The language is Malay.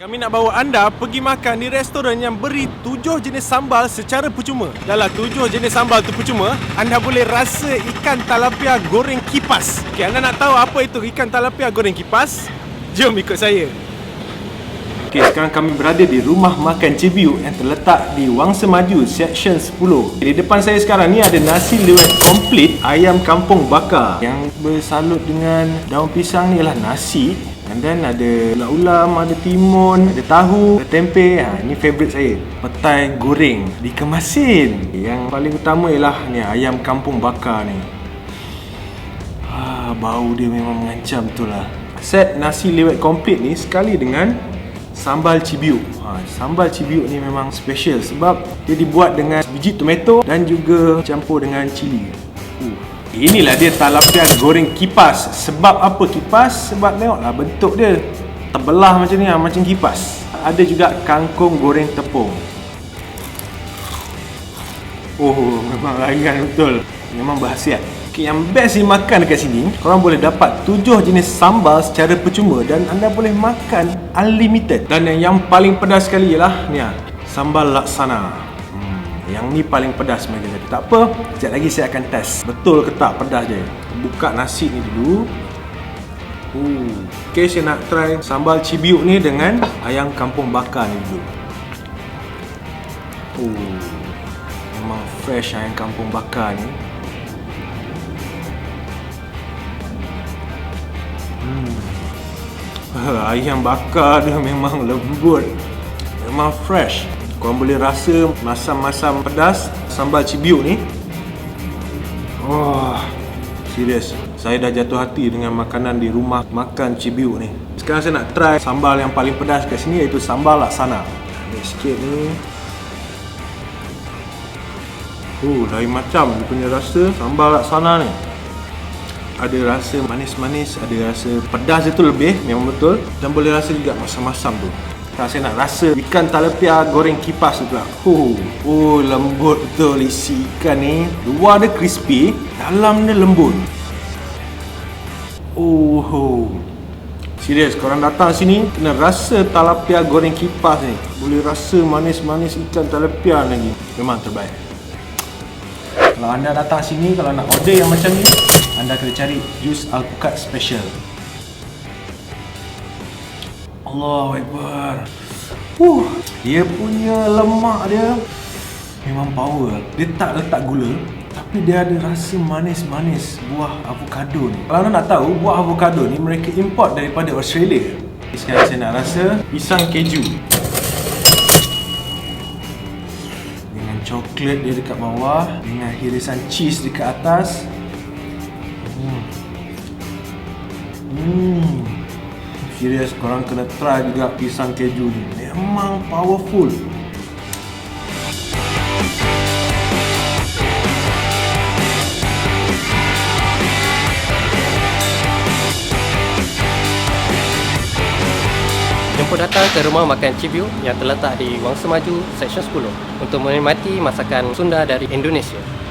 Kami nak bawa anda pergi makan di restoran yang beri tujuh jenis sambal secara percuma. Dalam tujuh jenis sambal tu percuma, anda boleh rasa ikan talapia goreng kipas. Okay, anda nak tahu apa itu ikan talapia goreng kipas? Jom ikut saya. Okay, sekarang kami berada di rumah makan Cibiu yang terletak di Wangsa Maju, Section 10. Di depan saya sekarang ni ada nasi lewat komplit ayam kampung bakar yang bersalut dengan daun pisang ni ialah nasi And then ada ulam, ada timun, ada tahu, ada tempe. Ha, ini favourite saya. Petai goreng dikemasin. Yang paling utama ialah ni ayam kampung bakar ni. Ha, bau dia memang mengancam betul lah. Set nasi lewat komplit ni sekali dengan sambal cibiuk. Ha, sambal cibiuk ni memang special sebab dia dibuat dengan biji tomato dan juga campur dengan cili. Inilah dia talapia goreng kipas. Sebab apa kipas? Sebab tengoklah bentuk dia terbelah macam ni lah, macam kipas. Ada juga kangkung goreng tepung. Oh, memang layan betul. Memang berhasiat. Okay, yang best dimakan dekat sini, korang boleh dapat tujuh jenis sambal secara percuma dan anda boleh makan unlimited. Dan yang paling pedas sekali ialah ni lah, sambal laksana. Yang ni paling pedas mereka kata. Tak apa, sekejap lagi saya akan test. Betul ke tak pedas dia. Buka nasi ni dulu. Uh. Okay, saya nak try sambal cibiuk ni dengan ayam kampung bakar ni dulu. Uh. Memang fresh ayam kampung bakar ni. Hmm. Ayam bakar dia memang lembut. Memang fresh. Korang boleh rasa masam-masam pedas sambal cibiuk ni. Oh, serius. Saya dah jatuh hati dengan makanan di rumah makan cibiuk ni. Sekarang saya nak try sambal yang paling pedas kat sini iaitu sambal laksana. Ambil sikit ni. Oh, lain macam dia punya rasa sambal laksana ni. Ada rasa manis-manis, ada rasa pedas dia tu lebih, memang betul. Dan boleh rasa juga masam-masam tu. Sekarang saya nak rasa ikan talapia goreng kipas tu pula. Oh, oh lembut betul isi ikan ni. Luar dia crispy, dalam dia lembut. Oh, oh. Serius, korang datang sini kena rasa talapia goreng kipas ni. Boleh rasa manis-manis ikan talapia lagi. Memang terbaik. Kalau anda datang sini, kalau nak order yang macam ni, anda kena cari jus alpukat special. Allahu Akbar. Uh, dia punya lemak dia memang power. Dia tak letak gula, tapi dia ada rasa manis-manis buah avocado ni. Kalau anda nak tahu, buah avocado ni mereka import daripada Australia. Sekarang saya nak rasa pisang keju. Dengan coklat dia dekat bawah, dengan hirisan cheese dekat atas. Hmm. Hmm. Serius korang kena try juga pisang keju ni Memang powerful Jemput datang ke rumah makan Cibiu yang terletak di Wangsa Maju, Seksyen 10 untuk menikmati masakan Sunda dari Indonesia.